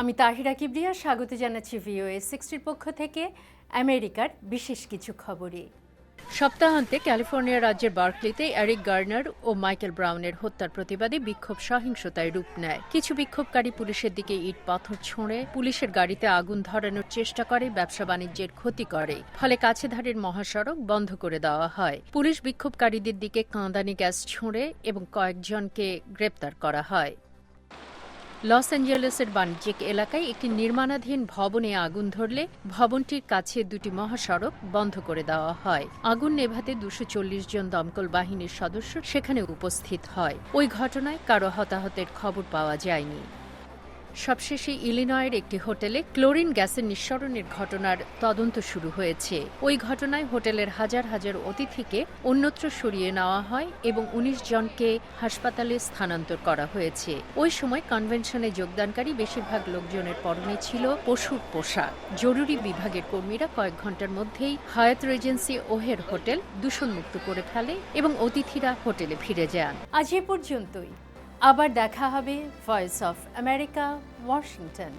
আমি তাহিরা কিবরিয়া, স্বাগত জানাচ্ছি ভিওএ সিক্সটির পক্ষ থেকে আমেরিকার বিশেষ কিছু খবরে সপ্তাহান্তে ক্যালিফোর্নিয়া রাজ্যের বার্কলিতে এরিক গার্নার ও মাইকেল ব্রাউনের হত্যার প্রতিবাদে বিক্ষোভ সহিংসতায় রূপ নেয়। কিছু বিক্ষোভকারী পুলিশের দিকে ইট পাথর ছোঁড়ে পুলিশের গাড়িতে আগুন ধরানোর চেষ্টা করে, ব্যবসা বাণিজ্যের ক্ষতি করে। ফলে কাছেধারের মহাসড়ক বন্ধ করে দেওয়া হয়। পুলিশ বিক্ষোভকারীদের দিকে কাঁদানি গ্যাস ছোঁড়ে এবং কয়েকজনকে গ্রেপ্তার করা হয়। লস অ্যাঞ্জেলেসের বাণিজ্যিক এলাকায় একটি নির্মাণাধীন ভবনে আগুন ধরলে ভবনটির কাছে দুটি মহাসড়ক বন্ধ করে দেওয়া হয়। আগুন নেভাতে দুশো জন দমকল বাহিনীর সদস্য সেখানে উপস্থিত হয়। ওই ঘটনায় কারও হতাহতের খবর পাওয়া যায়নি। সবশেষে ইলিনয়ের একটি হোটেলে ক্লোরিন গ্যাসের নিঃসরণের ঘটনার তদন্ত শুরু হয়েছে। ওই ঘটনায় হোটেলের হাজার হাজার অতিথিকে অন্যত্র সরিয়ে নেওয়া হয় এবং ১৯ জনকে হাসপাতালে স্থানান্তর করা হয়েছে। ওই সময় কনভেনশনে যোগদানকারী বেশিরভাগ লোকজনের পরনে ছিল পশুর পোশাক। জরুরি বিভাগের কর্মীরা কয়েক ঘণ্টার মধ্যেই হায়াত রেজেন্সি ওহের হোটেল দূষণমুক্ত করে ফেলে এবং অতিথিরা হোটেলে ফিরে যান। আজ এ পর্যন্তই। আবার দেখা হবে ভয়েস অফ আমেরিকা ওয়াশিংটন